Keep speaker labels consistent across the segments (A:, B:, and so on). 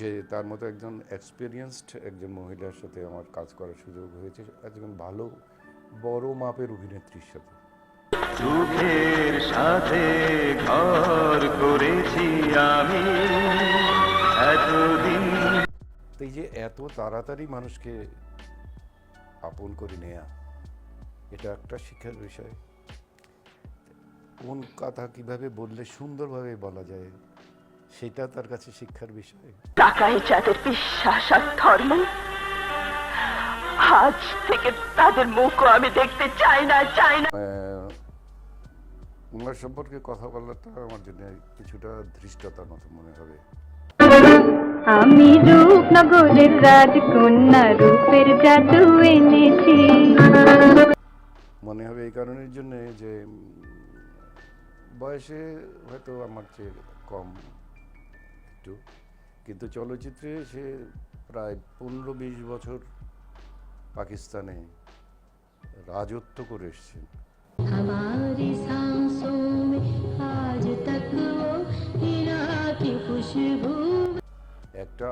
A: যে তার মতো একজন এক্সপিরিয়েন্সড একজন মহিলার সাথে আমার কাজ করার সুযোগ হয়েছে একজন ভালো বড় মাপের অভিনেত্রীর সাথে।
B: সুখের সাথে ঘর করেছি আমি এতদিন।
A: এই যে এত তাড়াতাড়ি মানুষকে আপন করে নেয়া এটা একটা শিক্ষার বিষয়। কোন কথা কীভাবে বললে সুন্দরভাবে বলা যায়? সেটা তার কাছে শিক্ষার বিষয়।
C: টাকাই যাদের বিশ্বাস আর ধর্ম? আজ থেকে তাদের মুখও আমি দেখতে চাই না চাই না।
A: ওনার সম্পর্কে কথা বলাটা আমার জন্য কিছুটা ধৃষ্টতার মতো মনে হবে।
D: আমি রূপনগরের রাজকন্যা রূপের জাদু এনেছি।
A: মনে হবে এই কারণের জন্য যে বয়সে হয়তো আমার চেয়ে কম। একটু। কিন্তু চলচ্চিত্রে সে প্রায় পনেরো বিশ বছর পাকিস্তানে রাজত্ব করে এসছেন। একটা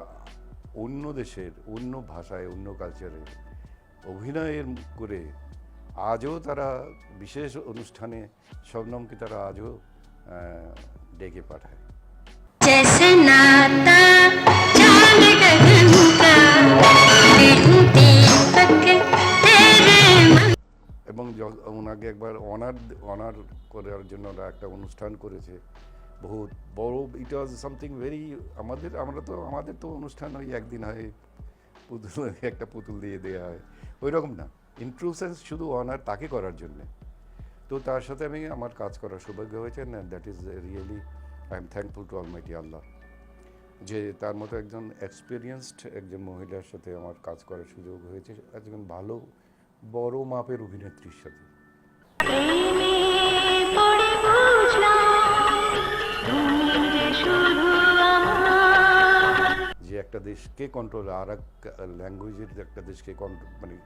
A: অন্য দেশের অন্য ভাষায় অন্য কালচারে অভিনয়ের করে আজও তারা বিশেষ অনুষ্ঠানে শবনমকে তারা আজও ডেকে পাঠায়। এবং ওনাকে একবার অনার অনার করার জন্য ওরা একটা অনুষ্ঠান করেছে। বহুত বড় ইট ওয়াজ সামথিং ভেরি আমাদের, আমরা তো, আমাদের তো অনুষ্ঠান ওই একদিন হয়, পুতুল একটা পুতুল দিয়ে দেওয়া হয়। ওই রকম না ইন্ট্রুসেন্স শুধু অনার তাকে করার জন্যে। তো তার সাথে আমি আমার কাজ করার সৌভাগ্য হয়েছে না that is really I am thankful to almighty Allah যে তার মতো একজন এক্সপিরিয়েন্সড একজন মহিলার সাথে আমার কাজ করার সুযোগ হয়েছে একজন ভালো বড় মাপের অভিনেত্রীর সাথে।
E: যে
A: একটা দেশকে কন্ট্রোল আর এক ল্যাঙ্গুয়েজের একটা দেশকে কন্ট্রোল মানে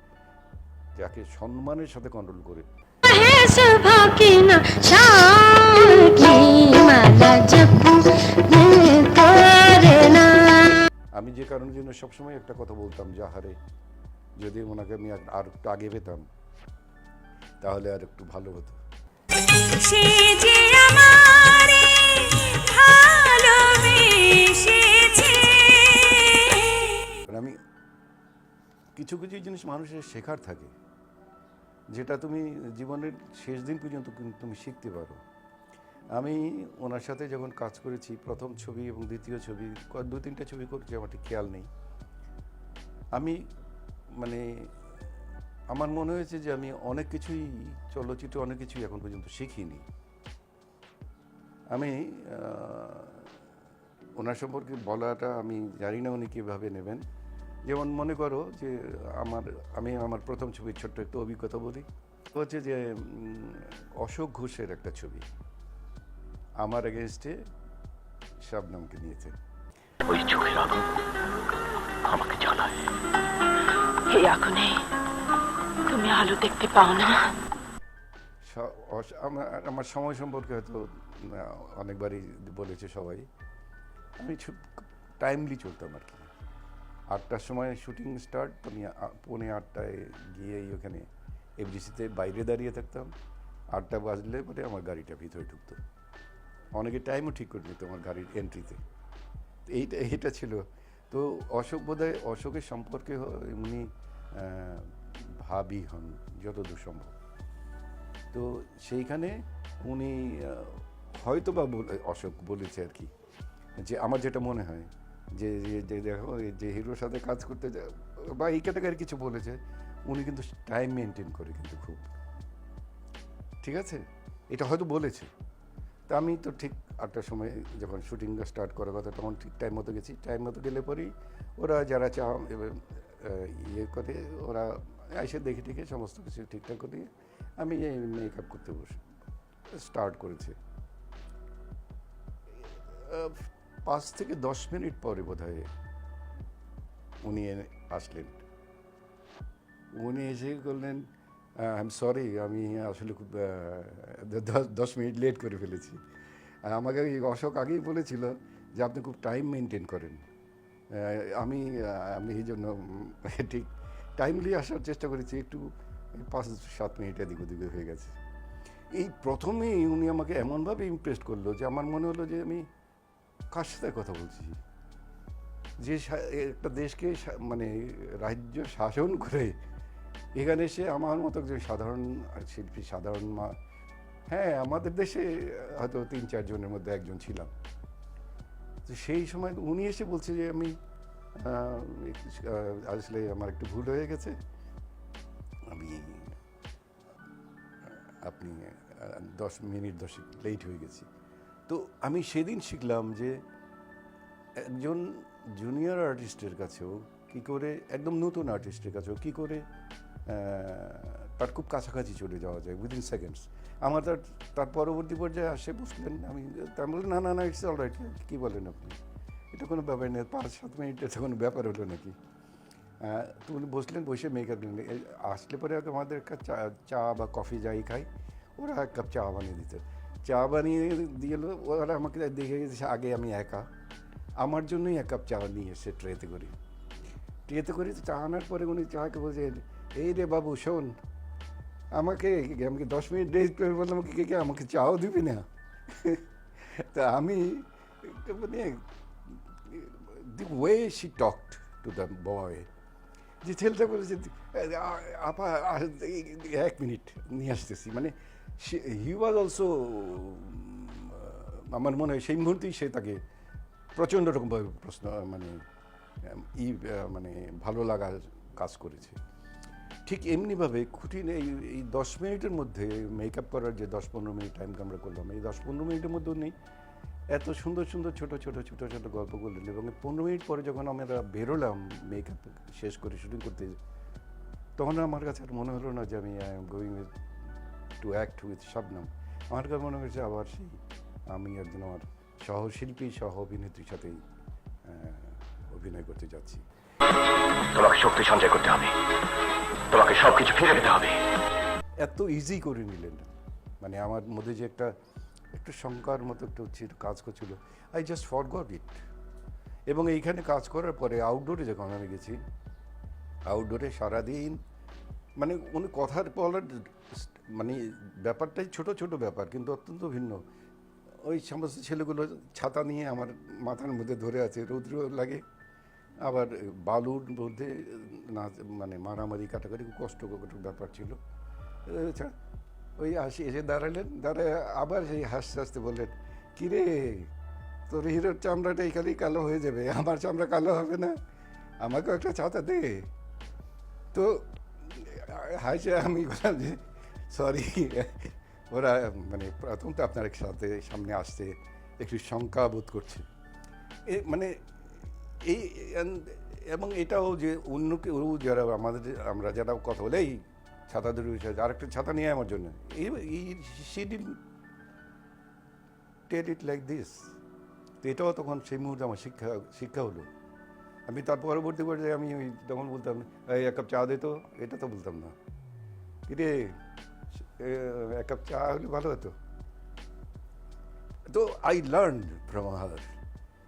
A: যাকে সম্মানের সাথে কন্ট্রোল করে। আমি যে কারণের জন্য সবসময় একটা কথা বলতাম যাহারে যদি ওনাকে আমি আর- একটু আগে পেতাম তাহলে আর একটু ভালো হতো।
F: সে যে আমারে ভালোবেসেছে।
A: আমি কিছু কিছু জিনিস মানুষের শেখার থাকে যেটা তুমি জীবনের শেষ দিন পর্যন্ত তুমি শিখতে পারো। আমি ওনার সাথে যখন কাজ করেছি, প্রথম ছবি এবং দ্বিতীয় ছবি দু তিনটা ছবি করেছি, আমার ঠিক খেয়াল নেই। আমি মানে আমার মনে হয়েছে যে আমি অনেক কিছুই, চলচ্চিত্রে অনেক কিছুই এখন পর্যন্ত শিখিনি। আমি ওনার সম্পর্কে বলাটা আমি জানি না উনি কীভাবে নেবেন। যেমন মনে করো যে আমার, আমি আমার প্রথম ছবির ছোট্ট একটু অভিজ্ঞতা বলি। হচ্ছে যে অশোক ঘোষের একটা ছবি। আমার এগেনস্টে শাবনামকে নিয়েছে।
C: ওই চোখের আগুন আমাকে জ্বালায়। এই আগুনে তুমি আলো দেখতে পাও না?
A: আমার আমার সময় সম্পর্কে হয়তো অনেকবারই বলেছে সবাই। আমি টাইমলি চলতাম আর কি। আটটার সময় শুটিং স্টার্ট আমি পৌনে আটটায় গিয়েই ওখানে এফডিসিতে বাইরে দাঁড়িয়ে থাকতাম। আটটা বাজলে পরে আমার গাড়িটা ভিতরে ঢুকতো। অনেকে টাইমও ঠিক করে নিত আমার গাড়ির এন্ট্রিতে এইটা এটা ছিল। তো অশোক বোধহয়, অশোকের সম্পর্কে উনি ভাবি হন, যতদূর সম্ভব। তো সেইখানে উনি হয়তো বা অশোক বলেছে আর কি, যে আমার যেটা মনে হয়, যে, যে- দেখো যে হিরোর সাথে কাজ করতে যা- বা এই ক্যাটাগরি কিছু বলেছে, উনি কিন্তু টাইম মেনটেন করে কিন্তু খুব। ঠিক আছে? এটা হয়তো বলেছে। তা আমি তো ঠিক আটটার সময় যখন শুটিংটা স্টার্ট করার কথা, তখন ঠিক টাইম মতো গেছি। টাইম মতো গেলে পরেই ওরা যারা চা ইয়ে করে, ওরা এসে দেখে টেখে সমস্ত কিছু ঠিকঠাক করে দিয়ে আমি এই মেকআপ করতে বসে স্টার্ট করেছি। পাঁচ থেকে দশ মিনিট পরে বোধ হয় উনি আসলেন। উনি এসে বললেন আই এম সরি আমি আসলে খুব দশ মিনিট লেট করে ফেলেছি। আমাকে অশোক আগেই বলেছিল যে আপনি খুব টাইম মেনটেন করেন। আমি আমি এই জন্য ঠিক টাইমলি আসার চেষ্টা করেছি, একটু পাঁচ, সাত মিনিট এদিক ওদিক হয়ে গেছে। এই প্রথমেই উনি আমাকে এমনভাবে ইমপ্রেস করল যে আমার মনে হলো যে আমি কার সাথে কথা বলছি? যে একটা দেশকে মানে রাজ্য শাসন করে এখানে এসে আমার মতো একজন সাধারণ শিল্পী, সাধারণ মা হ্যাঁ আমাদের দেশে হয়তো তিন চারজনের মধ্যে একজন ছিলাম। তো সেই সময় উনি এসে বলছে যে, আমি আসলে আমার একটু ভুল হয়ে গেছে। আমি আপনি দশ মিনিট দশেক লেট হয়ে গেছি। তো আমি সেদিন শিখলাম যে, একজন জুনিয়র আর্টিস্টের কাছেও কি করে, একদম নতুন আর্টিস্টের কাছেও কি করে তার খুব কাছাকাছি চলে যাওয়া যায় উইদিন সেকেন্ডস আমার তার তার পরবর্তী পর্যায়ে আসে বসলেন আমি তার বললেন, না না না ইটস অল রাইট কী বলেন আপনি? এটা কোনো ব্যাপার নেই পাঁচ সাত মিনিট এটা কোনো ব্যাপার হলো নাকি? তো উনি বসলেন, বসে মেকআপ দিলেন আসলে পরে আমাদের চা চা বা কফি যাই খাই, ওরা এক কাপ চা বানিয়ে দিত। চা বানিয়ে দিয়ে ওরা আমাকে দেখে গেছে আগে আমি একা। আমার জন্যই এক কাপ চা নিয়ে এসে ট্রেতে করি। ট্রেতে করে চা আনার পরে উনি চাকে বলছে এই রে বাবু, শোন। আমাকে আমাকে দশ মিনিট দেরি করে বললাম কি, কে, আমাকে চাও দিবি না? তা আমি মানে the way she talked to the boy যে ছেলেটা বলেছে, আপা এক মিনিট, নিয়ে আসতেছি। মানে সে হি ওয়াজ অলসো আমার মনে হয় সেই মুহূর্তেই সে তাকে প্রচণ্ড রকমভাবে প্রশ্ন মানে ই মানে ভালো লাগার কাজ করেছে। ঠিক এমনিভাবে খুঁটিন এই এই দশ মিনিটের মধ্যে মেকআপ করার যে দশ পনেরো মিনিট টাইম আমরা করলাম, এই দশ পনেরো মিনিটের মধ্যেও নেই। এত সুন্দর সুন্দর ছোট ছোট ছোট ছোট গল্প করলেন এবং পনেরো মিনিট পরে যখন আমরা বেরোলাম মেকআপ শেষ করে শুটিং করতে, তখন আমার কাছে আর মনে হলো না যে আমি I am going with to act with Shabnam আমার কাছে মনে হয়েছে আবার সেই আমি একজন আমার সহশিল্পী সহ অভিনেত্রীর সাথেই অভিনয় করতে যাচ্ছি।
G: তোমাকে শক্তি সঞ্চয় করতে হবে। তোমাকে সবকিছু ফিরে পেতে হবে।
A: এত ইজি করে নিলেন। মানে আমার মধ্যে যে একটা, একটু শঙ্কার মতো একটু কাজ করছিল। I just forgot it এবং এইখানে কাজ করার পরে আউটডোরে যখন আমি গেছি আউটডোরে সারাদিন মানে উনি কথার বলার মানে ব্যাপারটাই ছোট ছোট ব্যাপার, কিন্তু অত্যন্ত ভিন্ন। ওই সমস্ত ছেলেগুলো ছাতা নিয়ে আমার মাথার মধ্যে ধরে আছে, রৌদ্র লাগে। আবার বালুর মধ্যে, না মানে মারামারি কাটাকাটি খুব কষ্টকর ব্যাপার ছিল। ওই হাসি এসে দাঁড়ালেন, দাঁড়ায় আবার সেই হাসতে হাসতে বললেন, কিরে, তোর হিরোর চামড়াটা এখানেই কালো হয়ে যাবে, আমার চামড়া কালো হবে না? আমাকেও একটা ছাতা দে। তো হাসে আমি বললাম যে, সরি, ওরা মানে প্রথম তো আপনার সাথে সামনে আসতে একটু শঙ্কা বোধ করছে। এ মানে এই এবং এটাও যে অন্য কেউ যারা আমাদের, আমরা যারা কথা বলে এই ছাতা ধরে আর একটা ছাতা নিয়ে আমার জন্য। এই সিডিন টেল ইট লাইক দিস তো এটাও তখন সেই মুহূর্তে আমার শিক্ষা শিক্ষা হলো। আমি তার পরবর্তী পর্যায়ে আমি ওই তখন বলতাম, এই, এক কাপ চা দে তো। এটা তো বলতাম না। কিরে এক কাপ চা হলে ভালো হতো। তো আই লার্ন ফ্রম হার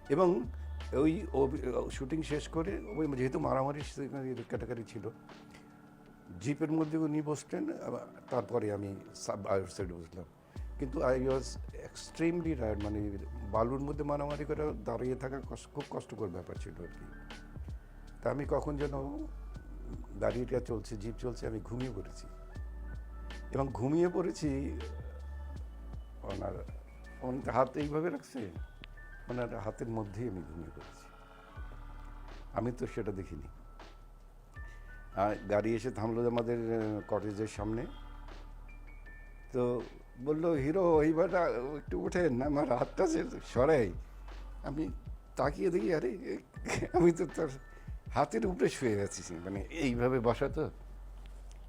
A: এবং ওই শুটিং শেষ করে ওই যেহেতু মারামারি কাটাকাটি ছিল, জিপের মধ্যে উনি বসতেন তারপরে আমি আউট সাইডে বসলাম। কিন্তু আই ওয়াজ এক্সট্রিমলি টায়ার্ড মানে বালুর মধ্যে মারামারি করে দাঁড়িয়ে থাকা খুব কষ্টকর ব্যাপার ছিল আর কি। তা আমি কখন যেন গাড়িটা চলছে, জিপ চলছে, আমি ঘুমিয়ে পড়েছি। এবং ঘুমিয়ে পড়েছি ওনার হাত এইভাবে রাখছে? ওনার হাতের মধ্যেই আমি ঘুমিয়ে পড়েছি। আমি তো সেটা দেখিনি। গাড়ি এসে থামলো আমাদের কটেজের সামনে। তো বলল, হিরো এইবার একটু ওঠেন আমার হাতটা সে সরাই। আমি তাকিয়ে দেখি, আরে, আমি তো তার হাতের উপরে শুয়ে আছি। মানে এইভাবে বসা তো?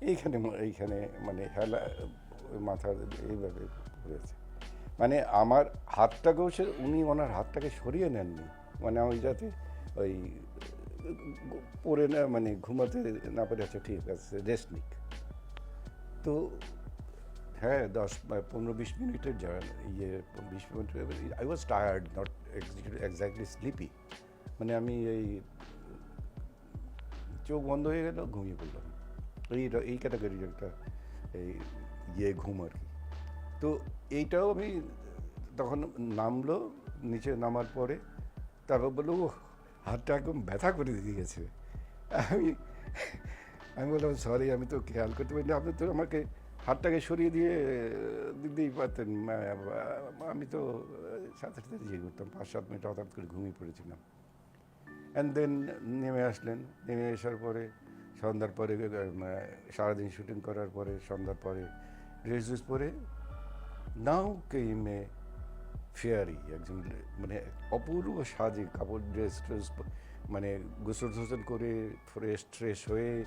A: এইখানে এইখানে মানে হেলা ওই মাথা এইভাবে পড়েছে। মানে আমার হাতটাকেও সে, উনি ওনার হাতটাকে সরিয়ে নেননি। মানে আমি যাতে ওই পরে না মানে ঘুমাতে না পারে আচ্ছা ঠিক আছে রেস্ট নিক। তো হ্যাঁ দশ পনেরো, বিশ মিনিটের ইয়ে বিশ মিনিটের I was tired not exactly sleepy মানে আমি এই চোখ বন্ধ হয়ে গেল, ঘুমিয়ে পড়লাম। এই এই ক্যাটাগরির একটা, এই ইয়ে ঘুম আর কি। তো এইটাও আমি তখন নামলো, নিচে নামার পরে তারপর বলল ও হাতটা একদম ব্যথা করে দিয়েছে আমি আমি বললাম, সরি, আমি তো খেয়াল করতে পারিনি। আপনি তো আমাকে হাতটাকে সরিয়ে দিয়ে, দিতেই পারতেন। আমি তো, সাথে সাথে ইয়ে করতাম, পাঁচ, সাত মিনিট হঠাৎ করে ঘুমিয়ে পড়েছিলাম। অ্যান্ড দেন নেমে আসলেন। নেমে আসার পরে, সন্ধ্যার পরে, সারাদিন শুটিং করার পরে, সন্ধ্যার পরে ড্রেস ড্রেস পরে নাও কেইমে ফেয়ারি, একজন মানে অপূর্ব সাজে কাপড় ড্রেস ট্রেস মানে গোসল টোসল করে ফ্রেশ ট্রেশ হয়ে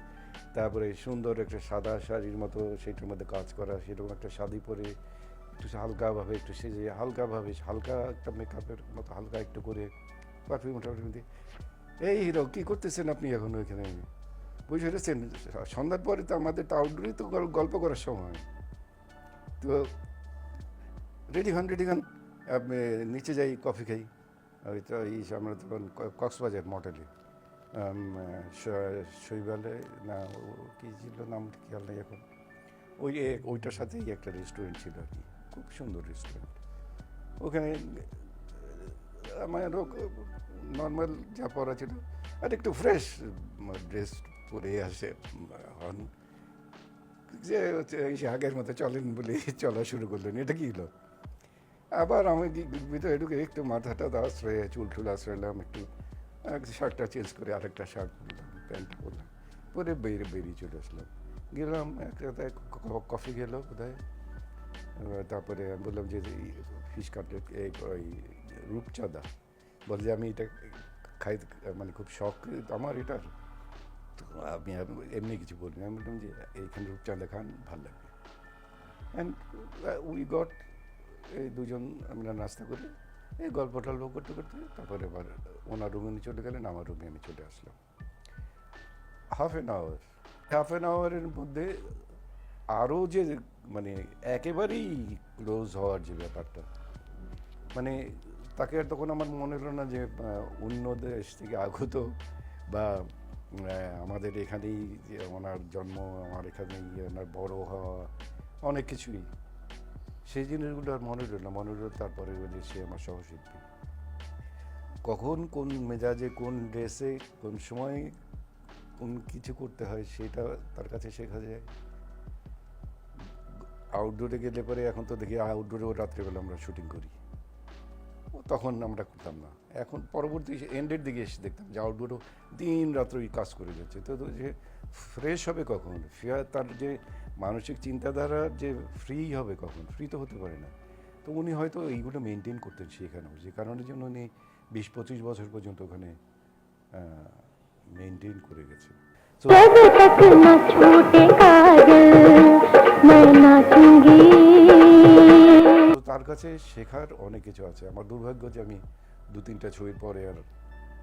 A: তারপরে সুন্দর একটা সাদা শাড়ির মতো সেটার মধ্যে কাজ করা, সেরকম একটা শাড়ি পরে একটু হালকাভাবে একটু সেজে, হালকাভাবে হালকা একটা মেকআপের মতো হালকা একটু করে পারফিউম টারফিউম এই হিরো, কী করতেছেন আপনি এখন ওইখানে? বুঝে পেরেছেন সন্ধ্যার পরে তো আমাদের তো আউটডোরে তো গল- গল্প করার সময়। তো রেডি হন রেডি হন। নিচে যাই, কফি খাই। ওই তো এই আমরা তখন কক্সবাজার মডেলে। শৈবালে না কী ছিল নাম খেয়াল নেই এখন? ওই ওইটার সাথেই একটা রেস্টুরেন্ট ছিল আর কি। খুব সুন্দর রেস্টুরেন্ট ওখানে আমার নর্মাল যা পরা ছিল। আর একটু ফ্রেশ ড্রেস পরে আসে, হন। যে হচ্ছে আগের মতো চলেন বলে চলা শুরু করলেন, এটা কি হলো? আবার আমি ভিতরে ঢুকে একটু মাথাটা আশ্রয়, চুল টুল আশ্রয়লাম, একটু শার্টটা চেঞ্জ করে আরেকটা শার্ট পরলাম, প্যান্ট পরলাম, পরে বেরিয়ে বেরিয়ে চলে আসলাম। গেলাম একটা কফি গেল কোথায়? তারপরে আমি বললাম যে ফিশ কাটলেট ওই রূপচাঁদা। বলে যে, আমি এটা খাই মানে খুব শখ আমার এটার আমি এমনি কিছু বলিনি। আমি বললাম যে, এইখানে রূপচাঁদা খান, ভালো লাগবে। অ্যান্ড উই গট এই দুজন আমরা নাস্তা করি। এই গল্প টল্প করতে করতে তারপরে এবার ওনার রুমে উনি চলে গেলেন, আমার রুমে আমি চলে আসলাম। Half an hour half an আওয়ারের মধ্যে আরও যে মানে একেবারেই ক্লোজ হওয়ার যে ব্যাপারটা মানে তাকে আর তখন আমার মনে হলো না যে অন্য দেশ থেকে আগত বা আমাদের এখানেই ওনার জন্ম, আমার এখানেই ওনার বড় হওয়া, অনেক কিছুই। সেই জিনিসগুলো আর মনে রইল না। মনে রইল তারপরে বলি সে আমার সহশিল্পী। কখন কোন মেজাজে, কোন ড্রেসে, কোন সময় কোন কিছু করতে হয় সেটা তার কাছে শেখা যায়। আউটডোরে গেলে পরে এখন তো দেখি আউটডোরেও রাত্রেবেলা আমরা শুটিং করি। তখন আমরা করতাম না। এখন পরবর্তী এন্ডের দিকে এসে দেখতাম যে আউটডোরও দিন রাত্রই কাজ করে যাচ্ছে। তো যে ফ্রেশ হবে কখন? তার যে মানসিক চিন্তাধারা যে ফ্রি হবে কখন? ফ্রি তো হতে পারে না। তো উনি হয়তো এইগুলো মেনটেন করতেন সেখানেও। যে কারণের জন্য উনি বিশ পঁচিশ বছর পর্যন্ত ওখানে মেনটেন করে গেছে। কাছে শেখার অনেক কিছু আছে। আমার দুর্ভাগ্য যে আমি দু তিনটা ছবির পরে আর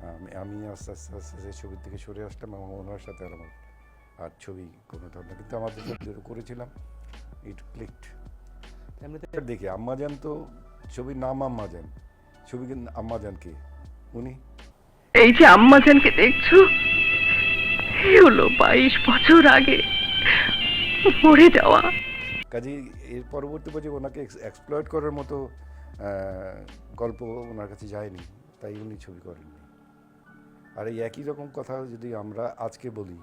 A: আমি আমি আস্তে আস্তে আস্তে আস্তে ছবির থেকে সরে আসলাম এবং ওনার সাথে আর আমার আর ছবি কোনোটা না কিন্তু আমাদের যেটা করেছিলাম ইট ক্লিকড এমনিতে দেখি আম্মাজান তো ছবির নাম আম্মাজান ছবি কিন্তু আম্মাজান কে? উনি?
C: এই যে আম্মাজানকে দেখছ এই হলো বাইশ বছর আগে মরে যাওয়া
A: কাজেই এর পরবর্তী বছর ওনাকে এক্সপ্লয়েড করার মতো গল্প ওনার কাছে যায়নি, তাই উনি ছবি করেননি। আর এই একই রকম কথা যদি আমরা আজকে বলি,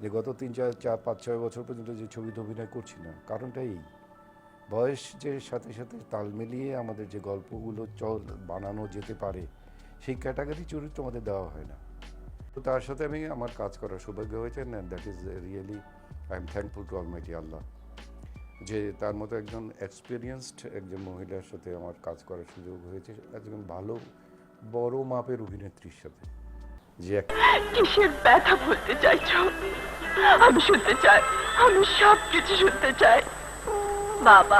A: যে গত তিন, চার চার, পাঁচ, ছয় বছর পর্যন্ত যে ছবিতে অভিনয় করছি না, কারণটা এই। বয়স যে সাথে সাথে তাল মিলিয়ে আমাদের যে গল্পগুলো চল, বানানো যেতে পারে, সেই ক্যাটাগরি চরিত্র আমাদের দেওয়া হয় না। তো তার সাথে আমি আমার কাজ করার সৌভাগ্য হয়েছে that is really I am thankful to almighty Allah যে তার মতো একজন এক্সপিরিয়েন্সড একজন মহিলার সাথে আমার কাজ করার সুযোগ হয়েছে, একজন ভালো, বড় মাপের অভিনেত্রীর সাথে। যে
C: কিসের ব্যথা বলতে চাইছো? আমি শুনতে চাই, আমি সব কিছু শুনতে চাই। বাবা।